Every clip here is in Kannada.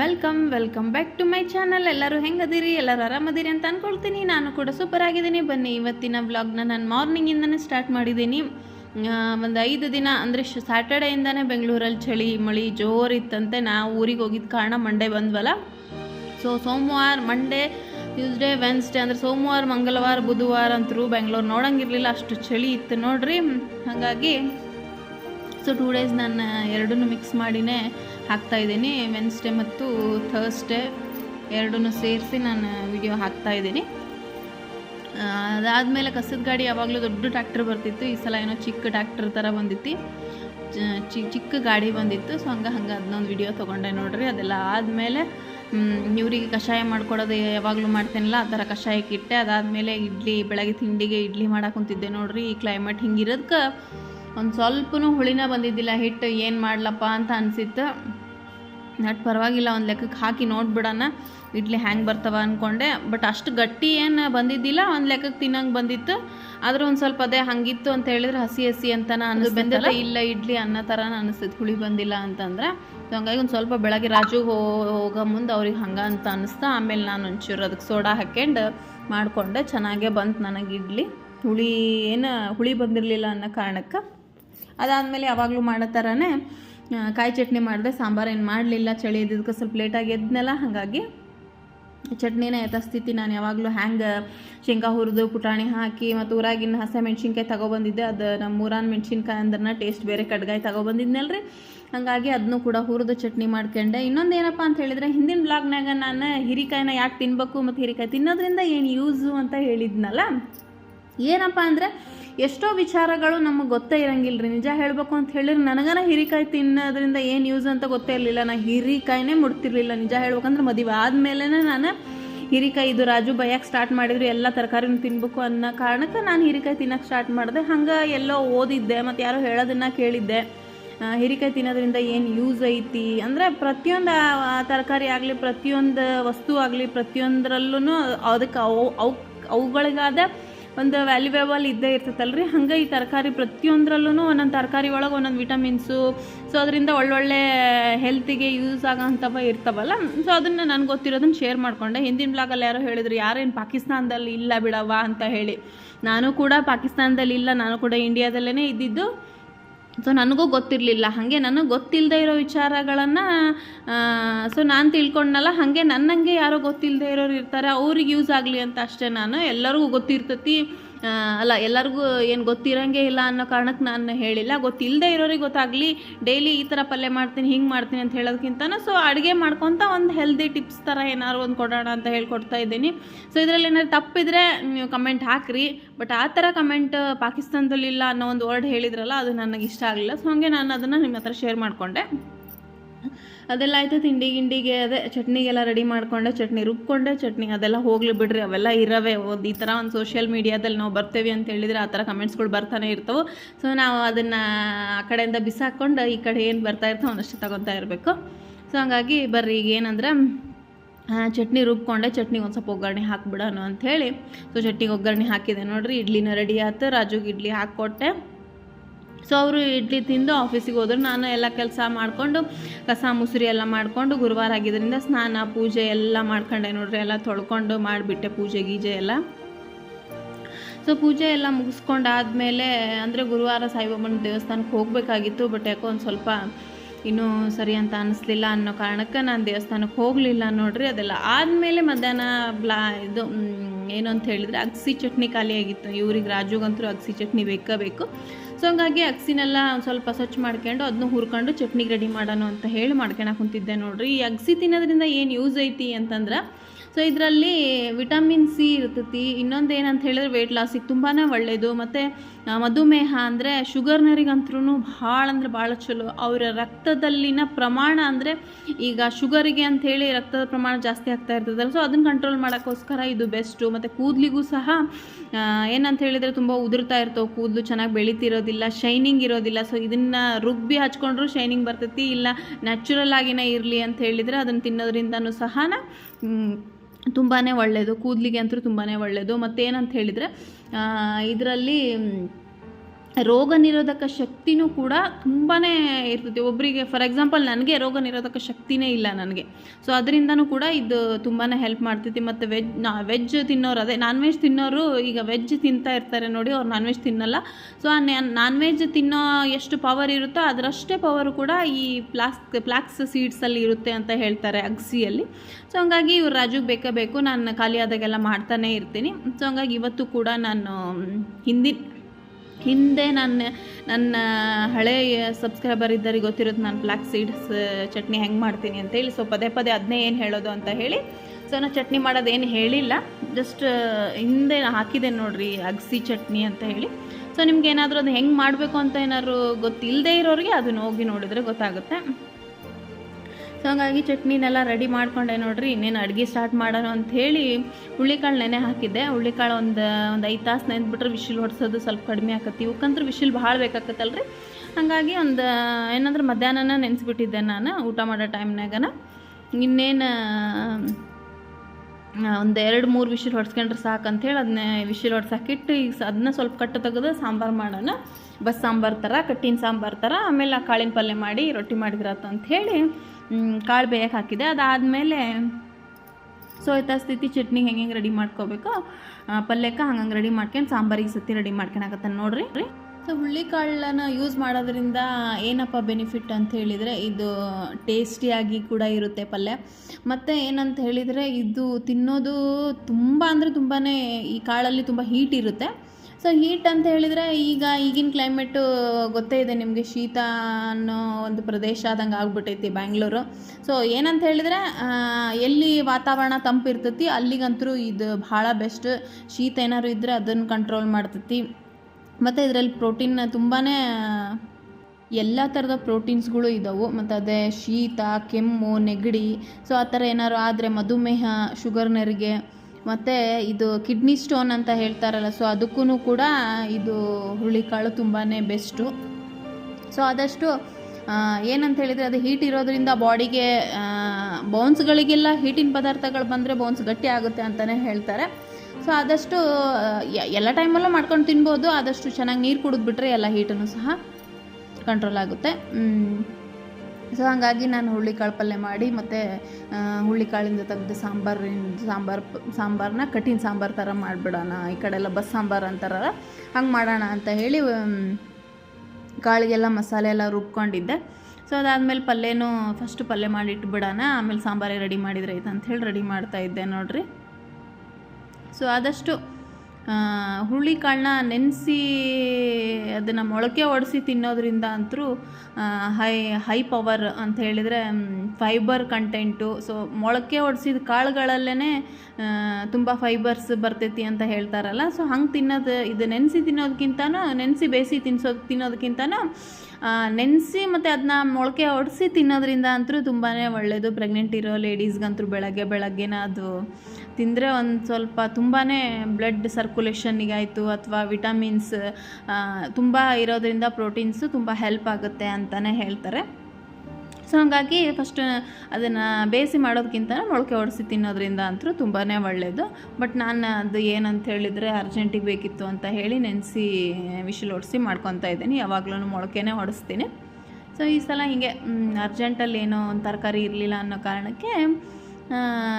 Welcome welcome back to my channel. ಎಲ್ಲರೂ ಹೆಂಗದಿರಿ? ಎಲ್ಲರೂ ಆರಾಮದಿರಿ ಅಂತ ಅಂದ್ಕೊಳ್ತೀನಿ ನಾನು ಕೂಡ ಸೂಪರ್ ಆಗಿದ್ದೀನಿ. ಬನ್ನಿ, ಇವತ್ತಿನ ವ್ಲಾಗ್ನ ನಾನು ಮಾರ್ನಿಂಗಿಂದನೇ ಸ್ಟಾರ್ಟ್ ಮಾಡಿದ್ದೀನಿ. ಒಂದು ಐದು ದಿನ, ಅಂದರೆ ಸ್ಯಾಟರ್ಡೆಯಿಂದನೇ ಬೆಂಗಳೂರಲ್ಲಿ ಚಳಿ, ಮಳಿ ಜೋರಿತ್ತಂತೆ ನಾವು ಊರಿಗೆ ಹೋಗಿದ್ದ ಕಾರಣ ಮಂಡೆ ಬಂದ್ವಲ್ಲ? ಸೊ ಸೋಮವಾರ ಮಂಡೇ ಟ್ಯೂಸ್ಡೇ ವೆನ್ಸ್ಡೇ ಅಂದರೆ ಸೋಮವಾರ, ಮಂಗಳವಾರ, ಬುಧವಾರ ಅಂತರೂ ಬೆಂಗಳೂರು ನೋಡಂಗಿರಲಿಲ್ಲ. ಅಷ್ಟು ಚಳಿ ಇತ್ತು ನೋಡ್ರಿ. ಹಾಗಾಗಿ, ಸೊ ಟೂ ಡೇಸ್ ನಾನು ಎರಡನ್ನೂ ಮಿಕ್ಸ್ ಮಾಡಿನೇ ಹಾಕ್ತಾ ಇದ್ದೀನಿ ವೆನ್ಸ್ಡೇ ಮತ್ತು ಥರ್ಸ್ಡೇ ಎರಡೂ ಸೇರಿಸಿ ನಾನು ವಿಡಿಯೋ ಹಾಕ್ತಾ ಇದ್ದೀನಿ. ಅದಾದಮೇಲೆ ಕಸದ ಗಾಡಿ ಯಾವಾಗಲೂ ದೊಡ್ಡ ಟ್ರ್ಯಾಕ್ಟರ್ ಬರ್ತಿತ್ತು, ಈ ಸಲ ಏನೋ ಚಿಕ್ಕ ಟ್ರ್ಯಾಕ್ಟರ್ ಥರ ಬಂದಿತ್ತು. ಚಿಕ್ಕ ಗಾಡಿ ಬಂದಿತ್ತು ಸೊ ಹಂಗೆ ಹಂಗೆ ಅದನ್ನೊಂದು ವಿಡಿಯೋ ತೊಗೊಂಡೆ ನೋಡಿರಿ, ಅದೆಲ್ಲ ಆದಮೇಲೆ ಇವರಿಗೆ ಕಷಾಯ ಮಾಡ್ಕೊಡೋದು ಯಾವಾಗಲೂ ಮಾಡ್ತೇನಲ್ಲ, ಆ ಥರ ಕಷಾಯಕ್ಕೆ ಇಟ್ಟೆ, ಅದಾದಮೇಲೆ ಇಡ್ಲಿ, ಬೆಳಗ್ಗೆ ತಿಂಡಿಗೆ ಇಡ್ಲಿ ನೋಡಿರಿ ನೋಡ್ರಿ, ಈ ಕ್ಲೈಮೇಟ್ ಹಿಂಗಿರೋದಕ್ಕೆ ಒಂದು ಸ್ವಲ್ಪನೂ ಹುಳಿನ ಬಂದಿದ್ದಿಲ್ಲ, ಹಿಟ್ಟು ಏನು ಮಾಡ್ಲಪ್ಪ ಅಂತ ಅನಿಸಿತ್ತು. ನಟ್ ಪರವಾಗಿಲ್ಲ ಒಂದು ಲೆಕ್ಕಕ್ಕೆ ಹಾಕಿ ನೋಡ್ಬಿಡೋಣ. ಇಡ್ಲಿ ಹ್ಯಾಂಗೆ ಬರ್ತಾವ ಅಂದ್ಕೊಂಡೆ ಬಟ್ ಅಷ್ಟು ಗಟ್ಟಿ ಏನು ಬಂದಿದ್ದಿಲ್ಲ ಒಂದು ಲೆಕ್ಕಕ್ಕೆ ತಿನ್ನಂಗೆ ಬಂದಿತ್ತು. ಆದರೂ ಒಂದು ಸ್ವಲ್ಪ ಅದೇ ಹಂಗಿತ್ತು ಅಂತ ಹೇಳಿದ್ರೆ ಹಸಿ ಹಸಿ ಅಂತನ ಅನ್ನಿಸ್ತು ಬಂದಿಲ್ಲ ಇಲ್ಲ ಇಡ್ಲಿ ಅನ್ನೋ ಥರನ ಅನಿಸ್ತೈತೆ ಹುಳಿ ಬಂದಿಲ್ಲ ಅಂತಂದ್ರೆ. ಹಂಗಾಗಿ ಒಂದು ಸ್ವಲ್ಪ ಬೆಳಗ್ಗೆ ರಾಜು ಹೋಗೋ ಮುಂದೆ ಅವ್ರಿಗೆ ಹಂಗೆ ಅಂತ ಅನ್ನಿಸ್ತಾ ಆಮೇಲೆ ನಾನು ಒಂಚೂರು ಅದಕ್ಕೆ ಸೋಡಾ ಹಾಕ್ಯಂಡು ಮಾಡಿಕೊಂಡೆ. ಚೆನ್ನಾಗೇ ಬಂತು ನನಗೆ ಇಡ್ಲಿ. ಹುಳಿ ಏನು ಹುಳಿ ಬಂದಿರಲಿಲ್ಲ ಅನ್ನೋ ಕಾರಣಕ್ಕೆ. ಅದಾದಮೇಲೆ ಯಾವಾಗಲೂ ಮಾಡೋ ಥರನೇ ಕಾಯಿ ಚಟ್ನಿ ಮಾಡಿದೆ, ಸಾಂಬಾರು ಏನು ಮಾಡಲಿಲ್ಲ, ಚಳಿ ಇದ್ದಿದ್ದಕ್ಕೆ ಸ್ವಲ್ಪ ಲೇಟಾಗಿ ಎದ್ನಲ್ಲ ಹಾಗಾಗಿ ಚಟ್ನಿನ ಯಥಸ್ಥಿತಿ. ನಾನು ಯಾವಾಗಲೂ ಹ್ಯಾಂಗೆ ಶೇಂಗಾ ಹುರಿದು, ಪುಟಾಣಿ ಹಾಕಿ ಮತ್ತು ಊರಾಗಿನ ಹಸಿ ಮೆಣ್ಸಿನ್ಕಾಯಿ ತಗೊಬಂದಿದ್ದೆ. ಅದು ನಮ್ಮ ಊರಾನ ಮೆಣ್ಸಿನ್ಕಾಯಿ ಅಂದ್ರೆ ಟೇಸ್ಟ್ ಬೇರೆ ಕಡ್ಗಾಯಿ ತಗೊಬಂದಿದ್ನಲ್ರಿ. ಹಾಗಾಗಿ ಅದನ್ನು ಕೂಡ ಹುರಿದು ಚಟ್ನಿ ಮಾಡ್ಕೊಂಡೆ. ಇನ್ನೊಂದು ಏನಪ್ಪ ಅಂತ ಹೇಳಿದರೆ, ಹಿಂದಿನ ಬ್ಲಾಗ್ನಾಗ ನಾನು ಹಿರಿಕಾಯಿನ ಯಾಕೆ ತಿನ್ನಬೇಕು ಮತ್ತು ಹಿರಿಕಾಯಿ ತಿನ್ನೋದ್ರಿಂದ ಏನು ಯೂಸು ಅಂತ ಹೇಳಿದ್ನಲ್ಲ, ಏನಪ್ಪ ಅಂದರೆ ಎಷ್ಟೋ ವಿಚಾರಗಳು ನಮಗೆ ಗೊತ್ತೇ ಇರಂಗಿಲ್ಲ ರೀ ನಿಜ ಹೇಳಬೇಕು ಅಂತ ಹೇಳಿದ್ರೆ ನನಗನ ಹಿರಿಕಾಯಿ ತಿನ್ನೋದ್ರಿಂದ ಏನು ಯೂಸ್ ಅಂತ ಗೊತ್ತೇ ಇರಲಿಲ್ಲ. ನಾನು ಹಿರಿಕಾಯಿನೇ ಮುಡ್ತಿರ್ಲಿಲ್ಲ. ನಿಜ ಹೇಳ್ಬೇಕಂದ್ರೆ ಮದುವೆ ಆದಮೇಲೆ ನಾನು ಹಿರಿಕಾಯಿ ಇದು ರಾಜು ಬಯಕ್ಕೆ ಸ್ಟಾರ್ಟ್ ಮಾಡಿದ್ರು. ಎಲ್ಲ ತರಕಾರಿನ ತಿನ್ಬೇಕು ಅನ್ನೋ ಕಾರಣಕ್ಕೆ ನಾನು ಹಿರಿಕಾಯಿ ತಿನ್ನೋಕೆ ಸ್ಟಾರ್ಟ್ ಮಾಡಿದೆ. ಹಂಗೆ ಎಲ್ಲೋ ಓದಿದ್ದೆ. ಮತ್ತು ಯಾರೋ ಹೇಳೋದನ್ನು ಕೇಳಿದ್ದೆ. ಹಿರಿಕಾಯಿ ತಿನ್ನೋದ್ರಿಂದ ಏನು ಯೂಸ್ ಐತಿ? ಅಂದರೆ ಪ್ರತಿಯೊಂದು ತರಕಾರಿ ಆಗಲಿ, ಪ್ರತಿಯೊಂದು ವಸ್ತು ಆಗಲಿ ಪ್ರತಿಯೊಂದರಲ್ಲೂ ಅದಕ್ಕೆ ಅವು ಅವುಗಳಿಗಾದ ಒಂದು ವ್ಯಾಲ್ಯೂಯೇಬಲ್ ಇದ್ದೇ ಇರ್ತೈತಲ್ರಿ? ಹಂಗೆ ಈ ತರಕಾರಿ ಪ್ರತಿಯೊಂದರಲ್ಲೂ ಒಂದೊಂದು ತರಕಾರಿ ಒಳಗೆ ಒಂದೊಂದು ವಿಟಮಿನ್ಸು ಸೊ ಅದರಿಂದ ಒಳ್ಳೊಳ್ಳೆ ಹೆಲ್ತಿಗೆ ಯೂಸ್ ಆಗೋಂಥವ ಇರ್ತಾವಲ್ಲ? ಸೊ ಅದನ್ನು ನನಗೆ ಗೊತ್ತಿರೋದನ್ನು ಶೇರ್ ಮಾಡಿಕೊಂಡೆ. ಹಿಂದಿನ ಬ್ಲಾಗಲ್ಲಿ ಯಾರೋ ಹೇಳಿದ್ರು, ಯಾರೇನು ಪಾಕಿಸ್ತಾನದಲ್ಲಿ ಇಲ್ಲ ಬಿಡವ್ವ ಅಂತ ಹೇಳಿ. ನಾನು ಕೂಡ ಪಾಕಿಸ್ತಾನದಲ್ಲಿ ಇಲ್ಲ. ನಾನು ಕೂಡ ಇಂಡಿಯಾದಲ್ಲೇ ಇದ್ದಿದ್ದು. ಸೊ ನನಗೂ ಗೊತ್ತಿರಲಿಲ್ಲ. ಹಾಗೆ ನನಗೆ ಗೊತ್ತಿಲ್ಲದೆ ಇರೋ ವಿಚಾರಗಳನ್ನು ಸೊ ನಾನು ತಿಳ್ಕೊಂಡನಲ್ಲ, ಹಾಗೆ ನನ್ನಂಗೆ ಯಾರೋ ಗೊತ್ತಿಲ್ಲದೆ ಇರೋರು ಇರ್ತಾರೆ, ಅವ್ರಿಗೆ ಯೂಸ್ ಆಗಲಿ ಅಂತ ಅಷ್ಟೇ ನಾನು. ಎಲ್ಲರಿಗೂ ಗೊತ್ತಿರ್ತೈತಿ. ಅಲ್ಲ, ಎಲ್ಲರಿಗೂ ಏನು ಗೊತ್ತಿರೋಂಗೆ ಇಲ್ಲ ಅನ್ನೋ ಕಾರಣಕ್ಕೆ ನಾನು ಹೇಳಿಲ್ಲ. ಗೊತ್ತಿಲ್ಲದೆ ಇರೋರಿಗೆ ಗೊತ್ತಾಗಲಿ ಡೈಲಿ ಈ ಥರ ಪಲ್ಯ ಮಾಡ್ತೀನಿ, ಹಿಂಗೆ ಮಾಡ್ತೀನಿ ಅಂತ ಹೇಳೋದಕ್ಕಿಂತನೂ ಸೊ ಅಡುಗೆ ಮಾಡ್ಕೊತ ಒಂದು ಹೆಲ್ದಿ ಟಿಪ್ಸ್ ಥರ ಏನಾದ್ರು ಒಂದು ಕೊಡೋಣ ಅಂತ ಹೇಳ್ಕೊಡ್ತಾ ಇದ್ದೀನಿ. ಸೊ ಇದರಲ್ಲಿ ಏನಾದ್ರು ತಪ್ಪಿದ್ರೆ ನೀವು ಕಮೆಂಟ್ ಹಾಕ್ರಿ. ಬಟ್ ಆ ಥರ ಕಮೆಂಟ್ ಪಾಕಿಸ್ತಾನದಲ್ಲಿ ಇಲ್ಲ ಅನ್ನೋ ಒಂದು ವರ್ಡ್ ಹೇಳಿದ್ರಲ್ಲ, ಅದು ನನಗೆ ಇಷ್ಟ ಆಗಲಿಲ್ಲ. ಸೊ ಹಾಗೆ ನಾನು ಅದನ್ನು ನಿಮ್ಮ ಹತ್ರ ಶೇರ್ ಮಾಡಿಕೊಂಡೆ. ಅದೆಲ್ಲ ಆಯಿತು ತಿಂಡಿ ಗಿಂಡಿಗೆ ಅದೇ ಚಟ್ನಿಗೆಲ್ಲ ರೆಡಿ ಮಾಡಿಕೊಂಡೆ, ಚಟ್ನಿ ರುಬ್ಕೊಂಡೆ, ಚಟ್ನಿ ಅದೆಲ್ಲ ಹೋಗ್ಲಿ ಬಿಡ್ರಿ, ಅವೆಲ್ಲ ಇರವೆ. ಒಂದು ಈ ಥರ ಒಂದು ಸೋಷಿಯಲ್ ಮೀಡಿಯಾದಲ್ಲಿ ನಾವು ಬರ್ತೇವೆ ಅಂತ ಹೇಳಿದರೆ ಆ ಥರ ಕಮೆಂಟ್ಸ್ಗಳು ಬರ್ತಾನೆ ಇರ್ತವೆ. ಸೊ ನಾವು ಅದನ್ನು ಆ ಕಡೆಯಿಂದ ಬಿಸಾಕೊಂಡು ಈ ಕಡೆ ಏನು ಬರ್ತಾ ಇರ್ತವೆ ಒಂದಷ್ಟು ತಗೊತಾ ಇರಬೇಕು. ಸೊ ಹಂಗಾಗಿ ಬರ್ರಿ, ಈಗ ಏನಂದ್ರೆ ಚಟ್ನಿ ರುಬ್ಕೊಂಡೆ, ಚಟ್ನಿ ಒಂದು ಸ್ವಲ್ಪ ಒಗ್ಗರಣೆ ಹಾಕ್ಬಿಡೋಣ ಅಂಥೇಳಿ ಸೊ ಚಟ್ನಿಗೆ ಒಗ್ಗರಣೆ ಹಾಕಿದೆ ನೋಡಿರಿ, ಇಡ್ಲಿನ ರೆಡಿ ಆಯ್ತು. ರಾಜುಗೆ ಇಡ್ಲಿ ಹಾಕ್ಕೊಟ್ಟೆ. ಸೊ ಅವರು ಇಡ್ಲಿ ತಿಂದು ಆಫೀಸಿಗೆ ಹೋದರು. ನಾನು ಎಲ್ಲ ಕೆಲಸ ಮಾಡಿಕೊಂಡು, ಕಸ ಮುಸುರಿ ಎಲ್ಲ ಮಾಡಿಕೊಂಡು ಗುರುವಾರ ಆಗಿದ್ದರಿಂದ ಸ್ನಾನ, ಪೂಜೆ ಎಲ್ಲ ಮಾಡ್ಕೊಂಡೆ ನೋಡ್ರಿ. ಎಲ್ಲ ತೊಳ್ಕೊಂಡು ಮಾಡಿಬಿಟ್ಟೆ ಪೂಜೆ, ಗೀಜೆ ಎಲ್ಲ. ಸೊ ಪೂಜೆ ಎಲ್ಲ ಮುಗಿಸ್ಕೊಂಡಾದ್ಮೇಲೆ, ಅಂದರೆ ಗುರುವಾರ ಸಾಯಿಬಾಬನ ದೇವಸ್ಥಾನಕ್ಕೆ ಹೋಗಬೇಕಾಗಿತ್ತು. ಬಟ್ ಯಾಕೋ ಒಂದು ಸ್ವಲ್ಪ ಇನ್ನೂ ಸರಿ ಅಂತ ಅನ್ನಿಸ್ಲಿಲ್ಲ ಅನ್ನೋ ಕಾರಣಕ್ಕೆ ನಾನು ದೇವಸ್ಥಾನಕ್ಕೆ ಹೋಗಲಿಲ್ಲ ನೋಡ್ರಿ. ಅದೆಲ್ಲ ಆದಮೇಲೆ ಮಧ್ಯಾಹ್ನ ಬ್ಲಾ, ಇದು ಏನು ಅಂತ ಹೇಳಿದರೆ ಅಗಸಿ ಚಟ್ನಿ ಖಾಲಿಯಾಗಿತ್ತು. ಇವ್ರಿಗೆ ರಾಜುಗಂತೂ ಅಗಸಿ ಚಟ್ನಿ ಬೇಕೇ ಬೇಕು. ಸೊ ಹಂಗಾಗಿ ಅಗ್ಸಿನೆಲ್ಲ ಒಂದು ಸ್ವಲ್ಪ ಸ್ವಚ್ಛ ಮಾಡ್ಕೊಂಡು ಅದನ್ನ ಹುರ್ಕೊಂಡು ಚಟ್ನಿಗೆ ರೆಡಿ ಮಾಡೋಣ ಅಂತ ಹೇಳಿ ಮಾಡ್ಕೊಳಕ್ಕೆ ಕುಂತಿದ್ದೆ ನೋಡ್ರಿ. ಈ ಅಗ್ಸಿ ತಿನ್ನೋದ್ರಿಂದ ಏನು ಯೂಸ್ ಐತಿ ಅಂತಂದ್ರೆ ಸೊ ಇದರಲ್ಲಿ ವಿಟಮಿನ್ ಸಿ ಇರ್ತೈತಿ. ಇನ್ನೊಂದು ಏನಂತ ಹೇಳಿದ್ರೆ ವೆಯ್ಟ್ ಲಾಸಿಗೆ ತುಂಬಾ ಒಳ್ಳೆಯದು ಮತ್ತು ಮಧುಮೇಹ ಅಂದರೆ ಶುಗರ್ನರಿಗಂತೂ ಭಾಳ ಅಂದರೆ ಭಾಳ ಚಲೋ. ಅವರ ರಕ್ತದಲ್ಲಿನ ಪ್ರಮಾಣ ಅಂದರೆ ಈಗ ಶುಗರಿಗೆ ಅಂಥೇಳಿ ರಕ್ತದ ಪ್ರಮಾಣ ಜಾಸ್ತಿ ಆಗ್ತಾ ಇರ್ತದಲ್ಲ ಸೊ ಅದನ್ನು ಕಂಟ್ರೋಲ್ ಮಾಡೋಕ್ಕೋಸ್ಕರ ಇದು ಬೆಸ್ಟು ಮತ್ತು ಕೂದಲಿಗೂ ಸಹ ಏನಂತ ಹೇಳಿದರೆ ತುಂಬ ಉದುರ್ತಾ ಇರ್ತವೆ, ಕೂದಲು ಚೆನ್ನಾಗಿ ಬೆಳೀತಿರೋದಿಲ್ಲ ಶೈನಿಂಗ್ ಇರೋದಿಲ್ಲ ಸೊ ಇದನ್ನು ರುಬ್ಬಿ ಹಚ್ಕೊಂಡ್ರು ಶೈನಿಂಗ್ ಬರ್ತೈತಿ, ಇಲ್ಲ ನ್ಯಾಚುರಲ್ ಆಗಿನೇ ಇರಲಿ ಅಂತ ಹೇಳಿದರೆ ಅದನ್ನು ತಿನ್ನೋದ್ರಿಂದನೂ ಸಹ ತುಂಬಾ ಒಳ್ಳೆಯದು ಕೂದಲಿಗೆ ಅಂತೂ ತುಂಬಾ ಒಳ್ಳೆಯದು ಮತ್ತೇನಂತ ಹೇಳಿದರೆ ಇದರಲ್ಲಿ ರೋಗ ನಿರೋಧಕ ಶಕ್ತಿನೂ ಕೂಡ ತುಂಬಾ ಇರ್ತದೆ. ಒಬ್ಬರಿಗೆ ಫಾರ್ ಎಕ್ಸಾಂಪಲ್ ನನಗೆ ರೋಗ ನಿರೋಧಕ ಶಕ್ತಿನೇ ಇಲ್ಲ ನನಗೆ. ಸೊ ಅದರಿಂದನೂ ಕೂಡ ಇದು ತುಂಬಾ ಹೆಲ್ಪ್ ಮಾಡ್ತೈತಿ. ಮತ್ತು ವೆಜ್ ನಾ ವೆಜ್ ತಿನ್ನೋರು ಅದೇ ನಾನ್ ವೆಜ್ ತಿನ್ನೋರು ಈಗ ವೆಜ್ ತಿಂತಾ ಇರ್ತಾರೆ ನೋಡಿ, ಅವ್ರು ನಾನ್ ವೆಜ್ ತಿನ್ನಲ್ಲ. ಸೊ ಆ ನಾನ್ ವೆಜ್ ತಿನ್ನೋ ಎಷ್ಟು ಪವರ್ ಇರುತ್ತೋ ಅದರಷ್ಟೇ ಪವರು ಕೂಡ ಈ ಪ್ಲಾಸ್ ಪ್ಲಾಕ್ಸ್ ಸೀಡ್ಸಲ್ಲಿ ಇರುತ್ತೆ ಅಂತ ಹೇಳ್ತಾರೆ ಅಗ್ಸಿಯಲ್ಲಿ. ಸೊ ಹಂಗಾಗಿ ಇವ್ರು ರಾಜುಗೆ ಬೇಕೇ ಬೇಕು, ನಾನು ಖಾಲಿ ಆದಾಗೆಲ್ಲ ಮಾಡ್ತಾನೇ ಇರ್ತೀನಿ. ಸೊ ಹಂಗಾಗಿ ಇವತ್ತು ಕೂಡ ನಾನು ಹಿಂದಿನ ಹಿಂದೆ ನನ್ನ ನನ್ನ ಹಳೆಯ ಸಬ್ಸ್ಕ್ರೈಬರ್ ಇದ್ದರಿಗೆ ಗೊತ್ತಿರೋದು ನಾನು ಬ್ಲ್ಯಾಕ್ ಸೀಡ್ಸ್ ಚಟ್ನಿ ಹೆಂಗೆ ಮಾಡ್ತೀನಿ ಅಂತೇಳಿ ಸೊ ಪದೇ ಪದೇ ಅದನ್ನೇ ಏನು ಹೇಳೋದು ಅಂತ ಹೇಳಿ. ಸೊ ನಾನು ಚಟ್ನಿ ಮಾಡೋದು ಏನು ಹೇಳಿಲ್ಲ ಜಸ್ಟ್ ಹಿಂದೆ ಹಾಕಿದೆ ನೋಡ್ರಿ, ಅಗಸಿ ಚಟ್ನಿ ಅಂತ ಹೇಳಿ. ಸೊ ನಿಮ್ಗೆ ಏನಾದರೂ ಅದು ಹೆಂಗೆ ಮಾಡಬೇಕು ಅಂತ ಏನಾದ್ರು ಗೊತ್ತಿಲ್ಲದೆ ಇರೋರಿಗೆ ಅದನ್ನ ಹೋಗಿ ನೋಡಿದ್ರೆ ಗೊತ್ತಾಗುತ್ತೆ. ಸೊ ಹಂಗಾಗಿ ಚಟ್ನಿನೆಲ್ಲ ರೆಡಿ ಮಾಡ್ಕೊಂಡೆ ನೋಡ್ರಿ, ಇನ್ನೇನು ಅಡುಗೆ ಸ್ಟಾರ್ಟ್ ಮಾಡೋಣ ಅಂತ ಹೇಳಿ ಹುಳ್ಳಿಕಾಳು ನೆನೆ ಹಾಕಿದ್ದೆ. ಹುಳಿಕಾಳು ಒಂದು ಒಂದು ಐದು ತಾಸು ನೆನೆದ್ಬಿಟ್ರೆ ವಿಶಿಲ್ ಹೊಡ್ಸೋದು ಸ್ವಲ್ಪ ಕಡಿಮೆ ಆಕತಿ. ಇವಕ್ಕಂದ್ರೆ ವಿಶಿಲ್ ಭಾಳ ಬೇಕಾಕತ್ತಲ್ರಿ. ಹಾಗಾಗಿ ಒಂದು, ಏನಂದ್ರೆ ಮಧ್ಯಾಹ್ನನ ನೆನೆಸ್ಬಿಟ್ಟಿದ್ದೆ ನಾನು ಊಟ ಮಾಡೋ ಟೈಮ್ನಾಗನ. ಇನ್ನೇನು ಒಂದು ಎರಡು ಮೂರು ವಿಶಿಲ್ ಹೊಡ್ಸ್ಕೊಂಡ್ರೆ ಸಾಕು ಅಂಥೇಳಿ ಅದನ್ನ ವಿಶಿಲ್ ಹೊಡ್ಸಾಕಿಟ್ಟು ಈಗ ಅದನ್ನ ಸ್ವಲ್ಪ ಕಟ್ಟು ತೆಗೆದು ಸಾಂಬಾರು ಮಾಡೋಣ. ಬಸ್ ಸಾಂಬಾರು ಥರ ಕಟ್ಟಿನ ಸಾಂಬಾರು ಥರ ಆಮೇಲೆ ಆ ಕಾಳಿನ ಪಲ್ಯ ಮಾಡಿ ರೊಟ್ಟಿ ಮಾಡಿದ್ರಾತು ಅಂಥೇಳಿ ಕಾಳು ಬೇಯಕ್ಕೆ ಹಾಕಿದೆ. ಅದಾದಮೇಲೆ ಸೋಯ್ತಾ ಸ್ಥಿತಿ ಚಟ್ನಿ ಹೆಂಗೆ ಹೆಂಗೆ ರೆಡಿ ಮಾಡ್ಕೋಬೇಕು? ಪಲ್ಯಕ್ಕೆ ಹಂಗಂಗೆ ರೆಡಿ ಮಾಡ್ಕೊಂಡು ಸಾಂಬಾರಿಗೆ ಸತಿ ರೆಡಿ ಮಾಡ್ಕೊಳಕತ್ತಾನ ನೋಡ್ರಿ. ಸೊ, ಹುಳ್ಳಿಕಾಳನ್ನ ಯೂಸ್ ಮಾಡೋದ್ರಿಂದ ಏನಪ್ಪ ಬೆನಿಫಿಟ್ ಅಂತ ಹೇಳಿದರೆ ಇದು ಟೇಸ್ಟಿಯಾಗಿ ಕೂಡ ಇರುತ್ತೆ ಪಲ್ಯ. ಮತ್ತು ಏನಂತ ಹೇಳಿದರೆ ಇದು ತಿನ್ನೋದು ತುಂಬ ಅಂದರೆ ತುಂಬಾ ಈ ಕಾಳಲ್ಲಿ ತುಂಬ ಹೀಟ್ ಇರುತ್ತೆ. ಸೊ ಹೀಟ್ ಅಂತ ಹೇಳಿದರೆ ಈಗ ಈಗಿನ ಕ್ಲೈಮೇಟು ಗೊತ್ತೇ ಇದೆ ನಿಮಗೆ. ಶೀತ ಅನ್ನೋ ಒಂದು ಪ್ರದೇಶ ಆದಂಗೆ ಆಗ್ಬಿಟ್ಟೈತಿ ಬ್ಯಾಂಗ್ಳೂರು ಸೊ ಏನಂತ ಹೇಳಿದರೆ ಎಲ್ಲಿ ವಾತಾವರಣ ತಂಪು ಅಲ್ಲಿಗಂತರೂ ಇದು ಭಾಳ ಬೆಸ್ಟ್ ಶೀತ ಏನಾದ್ರು ಇದ್ದರೆ ಅದನ್ನು ಕಂಟ್ರೋಲ್ ಮಾಡ್ತೈತಿ. ಮತ್ತು ಇದರಲ್ಲಿ ಪ್ರೋಟೀನ್ ತುಂಬಾ ಎಲ್ಲ ಥರದ ಪ್ರೋಟೀನ್ಸ್ಗಳು ಇದ್ದಾವೆ ಮತ್ತು ಅದೇ ಶೀತ, ಕೆಮ್ಮು, ನೆಗಡಿ ಸೊ ಆ ಥರ ಏನಾದ್ರು ಆದರೆ ಮಧುಮೇಹ ಶುಗರ್ ನೆರಿಗೆ ಮತ್ತು ಇದು ಕಿಡ್ನಿ ಸ್ಟೋನ್ ಅಂತ ಹೇಳ್ತಾರಲ್ಲ ಸೊ ಅದಕ್ಕೂ ಕೂಡ ಇದು ಹುರುಳಿಕಾಳು ತುಂಬಾ ಬೆಸ್ಟು ಸೊ ಆದಷ್ಟು ಏನಂತ ಹೇಳಿದರೆ ಅದು ಹೀಟ್ ಇರೋದ್ರಿಂದ ಬಾಡಿಗೆ ಬೌನ್ಸ್ಗಳಿಗೆಲ್ಲ ಹೀಟಿನ ಪದಾರ್ಥಗಳು ಬಂದರೆ ಬೋನ್ಸ್ ಗಟ್ಟಿ ಆಗುತ್ತೆ ಅಂತಲೇ ಹೇಳ್ತಾರೆ. ಸೊ ಆದಷ್ಟು ಎಲ್ಲ ಟೈಮಲ್ಲೂ ಮಾಡ್ಕೊಂಡು ತಿನ್ಬೋದು, ಆದಷ್ಟು ಚೆನ್ನಾಗಿ ನೀರು ಕುಡಿದ್ಬಿಟ್ರೆ ಎಲ್ಲ ಹೀಟನ್ನು ಸಹ ಕಂಟ್ರೋಲ್ ಆಗುತ್ತೆ. ಸೊ ಹಾಗಾಗಿ ನಾನು ಹುರುಳಿಕಾಳು ಪಲ್ಯ ಮಾಡಿ ಮತ್ತು ಹುರುಳಿಕಾಳಿಂದ ತೆಗೆದು ಸಾಂಬಾರಿನ, ಸಾಂಬಾರು ಸಾಂಬಾರನ್ನ ಕಠಿಣ ಸಾಂಬಾರು ಥರ ಮಾಡಿಬಿಡೋಣ. ಈ ಕಡೆ ಎಲ್ಲ ಬಸ್ ಸಾಂಬಾರು ಅಂತಾರಲ್ಲ, ಹಂಗೆ ಮಾಡೋಣ ಅಂತ ಹೇಳಿ ಕಾಳಿಗೆಲ್ಲ ಮಸಾಲೆ ಎಲ್ಲ ರುಬ್ಕೊಂಡಿದ್ದೆ. ಸೊ ಅದಾದಮೇಲೆ ಪಲ್ಯನೂ ಫಸ್ಟ್ ಪಲ್ಯ ಮಾಡಿ ಇಟ್ಬಿಡೋಣ ಆಮೇಲೆ ಸಾಂಬಾರೇ ರೆಡಿ ಮಾಡಿದ್ರೆ ಆಯ್ತು ಅಂತ ಹೇಳಿ ರೆಡಿ ಮಾಡ್ತಾಯಿದ್ದೆ ನೋಡಿರಿ. ಸೊ ಆದಷ್ಟು ಹುರುಳಿಕಾಳನ್ನ ನೆನೆಸಿ ಅದನ್ನು ಮೊಳಕೆ ಒಡೆಸಿ ತಿನ್ನೋದ್ರಿಂದ ಅಂತೂ ಹೈ ಹೈ ಪವರ್ ಅಂತ ಹೇಳಿದರೆ ಫೈಬರ್ ಕಂಟೆಂಟು. ಸೊ, ಮೊಳಕೆ ಒಡಿಸಿದ ಕಾಳುಗಳಲ್ಲೇ ತುಂಬ ಫೈಬರ್ಸ್ ಬರ್ತೈತಿ ಅಂತ ಹೇಳ್ತಾರಲ್ಲ. ಸೊ, ಹಂಗೆ ತಿನ್ನೋದು, ಇದು ನೆನೆಸಿ ತಿನ್ನೋದಕ್ಕಿಂತನೂ ನೆನೆಸಿ ಬೇಯಿಸಿ ತಿನ್ಸೋ ತಿನ್ನೋದಕ್ಕಿಂತನೂ ನೆನೆಸಿ ಮತ್ತು ಅದನ್ನ ಮೊಳಕೆ ಒಡೆಸಿ ತಿನ್ನೋದ್ರಿಂದ ಅಂತೂ ತುಂಬಾ ಒಳ್ಳೆಯದು ಪ್ರೆಗ್ನೆಂಟ್ ಇರೋ ಲೇಡೀಸ್ಗಂತೂ ಬೆಳಗ್ಗೆ ಬೆಳಗ್ಗೆನ ಅದು ತಿಂದರೆ ಒಂದು ಸ್ವಲ್ಪ ತುಂಬಾ ಬ್ಲಡ್ ಸರ್ಕ್ಯುಲೇಷನ್ನಿಗೆ ಆಯಿತು ಅಥವಾ ವಿಟಮಿನ್ಸ್ ತುಂಬ ಇರೋದರಿಂದ ಪ್ರೋಟೀನ್ಸು ತುಂಬ ಹೆಲ್ಪ್ ಆಗುತ್ತೆ ಅಂತಲೇ ಹೇಳ್ತಾರೆ. ಸೊ ಹಾಗಾಗಿ ಫಸ್ಟ್ ಅದನ್ನು ಬೇಯಿಸಿ ಮಾಡೋದಕ್ಕಿಂತ ಮೊಳಕೆ ಹೊಡೆಸಿ ತಿನ್ನೋದ್ರಿಂದ ಅಂತೂ ತುಂಬಾ ಒಳ್ಳೆಯದು ಬಟ್ ನಾನು ಅದು ಏನಂತ ಹೇಳಿದರೆ ಅರ್ಜೆಂಟಿಗೆ ಬೇಕಿತ್ತು ಅಂತ ಹೇಳಿ ನೆನೆಸಿ ವಿಶಲ್ ಹೊಡೆಸಿ ಮಾಡ್ಕೊತಾ ಇದ್ದೀನಿ. ಯಾವಾಗಲೂ ಮೊಳಕೆನೇ ಹೊಡಿಸ್ತೀನಿ ಸೊ ಈ ಸಲ ಹೀಗೆ ಅರ್ಜೆಂಟಲ್ಲಿ ಏನೋ ಒಂದು ತರಕಾರಿ ಇರಲಿಲ್ಲ ಅನ್ನೋ ಕಾರಣಕ್ಕೆ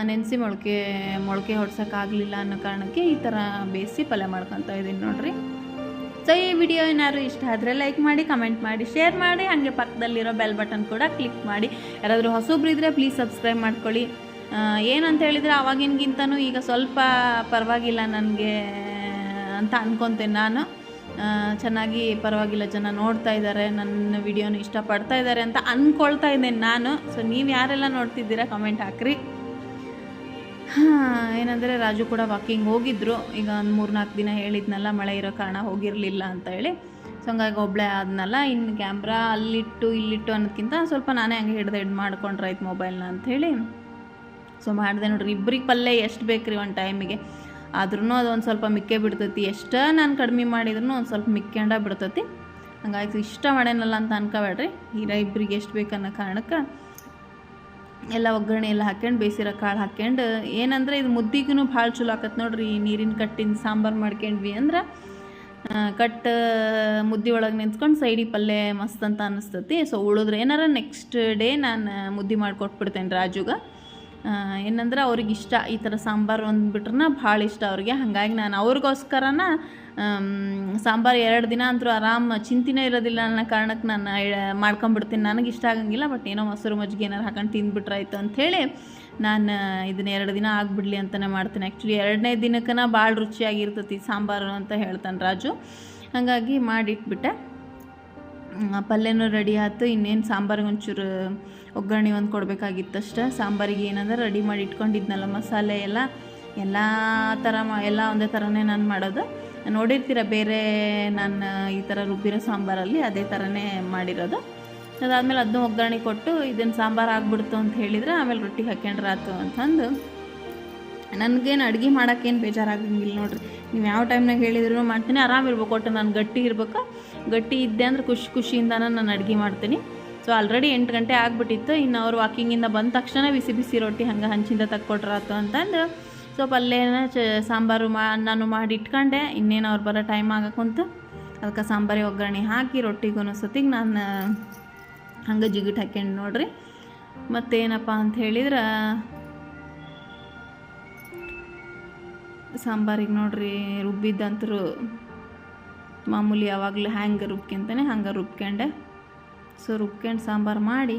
ನೆನೆಸಿ ಮೊಳಕೆ ಮೊಳಕೆ ಹೊಡ್ಸೋಕ್ಕಾಗಲಿಲ್ಲ ಅನ್ನೋ ಕಾರಣಕ್ಕೆ ಈ ಥರ ಬೇಯಿಸಿ ಪಲ್ಯ ಮಾಡ್ಕೊತಾ ಇದ್ದೀನಿ ನೋಡಿರಿ. ಸೊ ಈ ವಿಡಿಯೋ ಏನಾದ್ರು ಇಷ್ಟ ಆದರೆ ಲೈಕ್ ಮಾಡಿ ಕಮೆಂಟ್ ಮಾಡಿ ಶೇರ್ ಮಾಡಿ, ಹಾಗೆ ಪಕ್ಕದಲ್ಲಿರೋ ಬೆಲ್ ಬಟನ್ ಕೂಡ ಕ್ಲಿಕ್ ಮಾಡಿ. ಯಾರಾದರೂ ಹೊಸೊಬ್ರಿದ್ರೆ ಪ್ಲೀಸ್ ಸಬ್ಸ್ಕ್ರೈಬ್ ಮಾಡ್ಕೊಳ್ಳಿ. ಏನಂತ ಹೇಳಿದರೆ ಆವಾಗಿನಗಿಂತನೂ ಈಗ ಸ್ವಲ್ಪ ಪರವಾಗಿಲ್ಲ ನನಗೆ ಅಂತ ಅಂದ್ಕೊತೇನೆ ನಾನು. ಚೆನ್ನಾಗಿ ಪರವಾಗಿಲ್ಲ ಜನ ನೋಡ್ತಾ ಇದ್ದಾರೆ ನನ್ನ ವಿಡಿಯೋನ ಇಷ್ಟಪಡ್ತಾ ಇದ್ದಾರೆ ಅಂತ ಅಂದ್ಕೊಳ್ತಾ ಇದ್ದೇನೆ ನಾನು. ಸೊ ನೀವು ಯಾರೆಲ್ಲ ನೋಡ್ತಿದ್ದೀರಾ ಕಮೆಂಟ್ ಹಾಕ್ರಿ. ಏನಂದರೆ ರಾಜು ಕೂಡ ವಾಕಿಂಗ್ ಹೋಗಿದ್ದರು ಈಗ ಒಂದು ಮೂರು ನಾಲ್ಕು ದಿನ ಹೇಳಿದ್ನಲ್ಲ, ಮಳೆ ಇರೋ ಕಾರಣ ಹೋಗಿರಲಿಲ್ಲ ಅಂತ ಹೇಳಿ. ಸೊ ಹಂಗಾಗಿ ಒಬ್ಬಳೇ ಆದ್ನಲ್ಲ ಇನ್ನು ಕ್ಯಾಮ್ರಾ ಅಲ್ಲಿಟ್ಟು ಇಲ್ಲಿಟ್ಟು ಅನ್ನೋದಕ್ಕಿಂತ ಸ್ವಲ್ಪ ನಾನೇ ಹಂಗೆ ಹಿಡ್ದು ಹಿಡ್ದು ಮಾಡ್ಕೊಂಡ್ರೆ ಆಯ್ತು ಮೊಬೈಲ್ನ ಅಂಥೇಳಿ ಸೊ ಮಾಡಿದೆ ನೋಡ್ರಿ ಇಬ್ಬರಿಗೆ ಪಲ್ಯ ಎಷ್ಟು ಬೇಕು ರೀ ಒಂದು ಟೈಮಿಗೆ ಆದ್ರೂ ಅದೊಂದು ಸ್ವಲ್ಪ ಮಿಕ್ಕೇ ಬಿಡ್ತೈತಿ. ಎಷ್ಟೇ ನಾನು ಕಡಿಮೆ ಮಾಡಿದ್ರು ಒಂದು ಸ್ವಲ್ಪ ಮಿಕ್ಕೊಂಡ ಬಿಡ್ತೈತಿ. ಹಂಗಾಯ್ತು ಇಷ್ಟ ಮಾಡೇನಲ್ಲ ಅಂತ ಅನ್ಕೋಬೇಡ್ರಿ. ಹೀರ ಇಬ್ಬರಿಗೆ ಎಷ್ಟು ಬೇಕನ್ನೋ ಕಾರಣಕ್ಕೆ ಎಲ್ಲ ಒಗ್ಗರಣೆ ಎಲ್ಲ ಹಾಕ್ಯಂಡು ಬೇಯಿಸಿರೋ ಕಾಳು ಹಾಕ್ಯಂಡು, ಏನಂದ್ರೆ ಇದು ಮುದ್ದಿಗೂ ಭಾಳ ಚಲೋ ಆಕತ್ ನೋಡ್ರಿ ನೀರಿನ ಕಟ್ಟಿನ ಸಾಂಬಾರು ಮಾಡ್ಕೊಂಡ್ವಿ ಅಂದ್ರೆ ಕಟ್ ಮುದ್ದೆ ಒಳಗೆ ನಿಂತ್ಕೊಂಡು ಸೈಡಿ ಪಲ್ಯ ಮಸ್ತ್ ಅಂತ ಅನ್ನಿಸ್ತತಿ ಸೊ ಉಳಿದ್ರೆ ಏನಾರ ನೆಕ್ಸ್ಟ್ ಡೇ ನಾನು ಮುದ್ದೆ ಮಾಡಿಕೊಟ್ಬಿಡ್ತೇನೆ ರಾಜುಗೆ. ಏನಂದ್ರೆ ಅವ್ರಿಗೆ ಇಷ್ಟ ಈ ಥರ ಸಾಂಬಾರು ಅಂದ್ಬಿಟ್ರನ ಭಾಳ ಇಷ್ಟ ಅವ್ರಿಗೆ. ಹಾಗಾಗಿ ನಾನು ಅವ್ರಿಗೋಸ್ಕರನ ಸಾಂಬಾರು ಎರಡು ದಿನ ಅಂತೂ ಆರಾಮ ಚಿಂತಿನೇ ಇರೋದಿಲ್ಲ ಅನ್ನೋ ಕಾರಣಕ್ಕೆ ನಾನು ಮಾಡ್ಕೊಂಬಿಡ್ತೀನಿ. ನನಗೆ ಇಷ್ಟ ಆಗಂಗಿಲ್ಲ, ಬಟ್ ಏನೋ ಮೊಸರು ಮಜ್ಜಿಗೆ ಏನಾರು ಹಾಕೊಂಡು ತಿಂದ್ಬಿಟ್ರಾಯ್ತು ಅಂಥೇಳಿ ನಾನು ಇದನ್ನ ಎರಡು ದಿನ ಆಗಿಬಿಡ್ಲಿ ಅಂತಲೇ ಮಾಡ್ತೀನಿ. ಆ್ಯಕ್ಚುಲಿ ಎರಡನೇ ದಿನಕ್ಕನ ಭಾಳ ರುಚಿಯಾಗಿರ್ತತಿ ಸಾಂಬಾರು ಅಂತ ಹೇಳ್ತಾನೆ ರಾಜು. ಹಾಗಾಗಿ ಮಾಡಿಟ್ಬಿಟ್ಟೆ. ಪಲ್ಯನೂ ರೆಡಿ ಆಯ್ತು. ಇನ್ನೇನು ಸಾಂಬಾರಿಗೆ ಒಂಚೂರು ಒಗ್ಗರಣೆ ಒಂದು ಕೊಡಬೇಕಾಗಿತ್ತಷ್ಟೆ. ಸಾಂಬಾರಿಗೆ ಏನಂದ್ರೆ ರೆಡಿ ಮಾಡಿ ಇಟ್ಕೊಂಡಿದ್ನಲ್ಲ ಮಸಾಲೆ ಎಲ್ಲ. ಎಲ್ಲ ಥರ ಮಾ ಎಲ್ಲ ಒಂದೇ ಥರನೇ ನಾನು ಮಾಡೋದು. ನೋಡಿರ್ತೀರ, ಬೇರೆ ನಾನು ಈ ಥರ ರುಬ್ಬಿರೋ ಸಾಂಬಾರಲ್ಲಿ ಅದೇ ಥರನೇ ಮಾಡಿರೋದು. ಅದಾದಮೇಲೆ ಅದನ್ನ ಒಗ್ಗರಣೆ ಕೊಟ್ಟು ಇದನ್ನು ಸಾಂಬಾರು ಆಗ್ಬಿಡ್ತು ಅಂತ ಹೇಳಿದ್ರೆ ಆಮೇಲೆ ರೊಟ್ಟಿ ಹಾಕ್ಯಂಡ್ರೆ ಆಯ್ತು ಅಂತಂದು ನನಗೇನು ಅಡುಗೆ ಮಾಡೋಕ್ಕೇನು ಬೇಜಾರಾಗಂಗಿಲ್ಲ ನೋಡ್ರಿ. ನೀವು ಯಾವ ಟೈಮ್ನಾಗ ಹೇಳಿದ್ರು ಮಾಡ್ತೀನಿ ಆರಾಮಿರ್ಬೇಕು ಒಟ್ಟು ನಾನು ಗಟ್ಟಿ ಇರ್ಬೇಕು. ಗಟ್ಟಿ ಇದ್ದೆ ಅಂದ್ರೆ ಖುಷಿ ಖುಷಿಯಿಂದನೇ ನಾನು ಅಡುಗೆ ಮಾಡ್ತೀನಿ. ಸೊ ಆಲ್ರೆಡಿ ಎಂಟು ಗಂಟೆ ಆಗಿಬಿಟ್ಟಿತ್ತು, ಇನ್ನು ಅವ್ರು ವಾಕಿಂಗಿಂದ ಬಂದ ತಕ್ಷಣ ಬಿಸಿ ಬಿಸಿ ರೊಟ್ಟಿ ಹಂಗೆ ಹಂಚಿಂದ ತಕ್ಕೊಟ್ರಾತು ಅಂತಂದು ಸೊ ಪಲ್ಯನ ಚ, ಸಾಂಬಾರು ಮಾ, ನಾನು ಮಾಡಿ ಇಟ್ಕೊಂಡೆ ಇನ್ನೇನು ಅವ್ರು ಬರೋ ಟೈಮ್ ಆಗಕ್ಕಂತು ಅದಕ್ಕೆ ಸಾಂಬಾರಿ ಒಗ್ಗರಣೆ ಹಾಕಿ ರೊಟ್ಟಿಗೂ ಸತಿಗೆ ನಾನು ಹಂಗೆ ಜಿಗಿಟ್ ಹಾಕ್ಯಂಡು ನೋಡ್ರಿ. ಮತ್ತೇನಪ್ಪ ಅಂತ ಹೇಳಿದ್ರೆ, ಸಾಂಬಾರಿಗೆ ನೋಡ್ರಿ ರುಬ್ಬಿದ್ದಂತರೂ ಮಾಮೂಲಿ ಯಾವಾಗಲೂ ಹ್ಯಾಂಗೆ ರುಬ್ಕೊಂತಾನೆ ಹಂಗೆ ರುಬ್ಕೊಂಡೆ ಸೊ ರುಬ್ಕೊಂಡು ಸಾಂಬಾರು ಮಾಡಿ.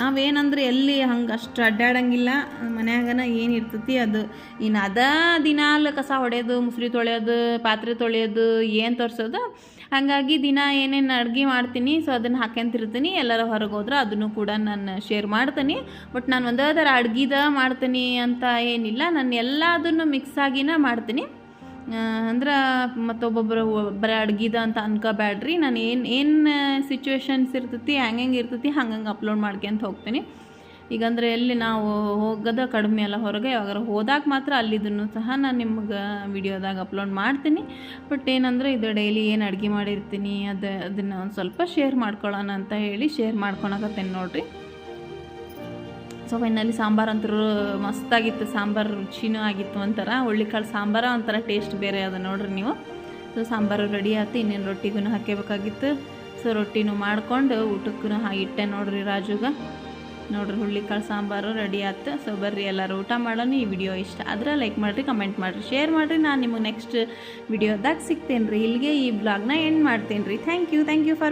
ನಾವೇನಂದ್ರೆ ಎಲ್ಲಿ ಹಂಗೆ ಅಷ್ಟು ಅಡ್ಡಾಡಂಗಿಲ್ಲ, ಮನ್ಯಾಗನ ಏನು ಇರ್ತೈತಿ ಅದು. ಇನ್ನು ಅದ ದಿನಾಲು ಕಸ ಹೊಡೆಯೋದು, ಮುಸ್ರಿ ತೊಳೆಯೋದು, ಪಾತ್ರೆ ತೊಳೆಯೋದು, ಏನು ತೋರಿಸೋದು, ಹಾಗಾಗಿ ದಿನ ಏನೇನು ಅಡುಗೆ ಮಾಡ್ತೀನಿ ಸೊ ಅದನ್ನು ಹಾಕ್ಯಂತಿರ್ತೀನಿ, ಎಲ್ಲರ ಹೊರಗೆ ಹೋದ್ರೆ ಅದನ್ನು ಕೂಡ ನಾನು ಶೇರ್ ಮಾಡ್ತೀನಿ. ಬಟ್ ನಾನು ಒಂದೇ ಥರ ಅಡ್ಗಿದ ಮಾಡ್ತೀನಿ ಅಂತ ಏನಿಲ್ಲ, ನಾನು ಎಲ್ಲದನ್ನು ಮಿಕ್ಸ್ ಆಗಿನ ಮಾಡ್ತೀನಿ. ಅಂದ್ರೆ ಮತ್ತೊಬ್ಬೊಬ್ಬರು ಬರೀ ಅಡ್ಗಿದ ಅಂತ ಅನ್ಕೋಬ್ಯಾಡ್ರಿ. ನಾನು ಏನು ಏನು ಸಿಚುವೇಶನ್ಸ್ ಇರ್ತೈತಿ ಹೆಂಗೆ ಇರ್ತೈತಿ, ಹಂಗಂಗೆ ಅಪ್ಲೋಡ್ ಮಾಡ್ಕೊಂತ ಹೋಗ್ತೀನಿ. ಈಗಂದ್ರೆ ಎಲ್ಲಿ ನಾವು ಹೋಗೋದ ಕಡಿಮೆ ಅಲ್ಲ ಹೊರಗೆ, ಯಾವಾಗಾರ ಹೋದಾಗ ಮಾತ್ರ ಅಲ್ಲಿದ್ದನ್ನು ಸಹ ನಾನು ನಿಮ್ಗೆ ವಿಡಿಯೋದಾಗ ಅಪ್ಲೋಡ್ ಮಾಡ್ತೀನಿ. ಬಟ್ ಏನಂದ್ರೆ ಇದು ಡೈಲಿ ಏನು ಅಡುಗೆ ಮಾಡಿರ್ತೀನಿ, ಅದು, ಅದನ್ನು ಒಂದು ಸ್ವಲ್ಪ ಶೇರ್ ಮಾಡ್ಕೊಳ್ಳೋಣ ಅಂತ ಹೇಳಿ ಶೇರ್ ಮಾಡ್ಕೊಳಕತ್ತೇನೆ ನೋಡ್ರಿ. ಸೊ ಫೈನಲಿ ಸಾಂಬಾರು ಅಂತೂ ಮಸ್ತಾಗಿತ್ತು, ಸಾಂಬಾರು ರುಚಿನೂ ಆಗಿತ್ತು ಒಂಥರ. ಹುಳ್ಳಿಕಾಳು ಸಾಂಬಾರು ಒಂಥರ ಟೇಸ್ಟ್ ಬೇರೆ ಅದ ನೋಡ್ರಿ ನೀವು. ಸೊ ಸಾಂಬಾರು ರೆಡಿ ಆಯ್ತು ಇನ್ನೇನು ರೊಟ್ಟಿಗೂ ಹಾಕಬೇಕಾಗಿತ್ತು ಸೊ ರೊಟ್ಟಿನೂ ಮಾಡ್ಕೊಂಡು ಊಟಕ್ಕೂ ಇಟ್ಟೆ ನೋಡ್ರಿ ರಾಜುಗ. ನೋಡ್ರಿ ಹುಳ್ಳಿಕಾಳು ಸಾಂಬಾರು ರೆಡಿ ಆಯ್ತು ಸೊ ಬರ್ರಿ ಎಲ್ಲರೂ ಊಟ ಮಾಡೋಣ. ಈ ವಿಡಿಯೋ ಇಷ್ಟ ಆದ್ರೆ ಲೈಕ್ ಮಾಡಿರಿ, ಕಮೆಂಟ್ ಮಾಡಿರಿ, ಶೇರ್ ಮಾಡಿರಿ. ನಾನು ನಿಮಗೆ ನೆಕ್ಸ್ಟ್ ವಿಡಿಯೋದಾಗ ಸಿಗ್ತೇನೆ ರೀ ಇಲ್ಲಿಗೆ ಈ ಬ್ಲಾಗ್ನ ಎಂಡ್ ಮಾಡ್ತೇನೆ ರೀ thank you thank you for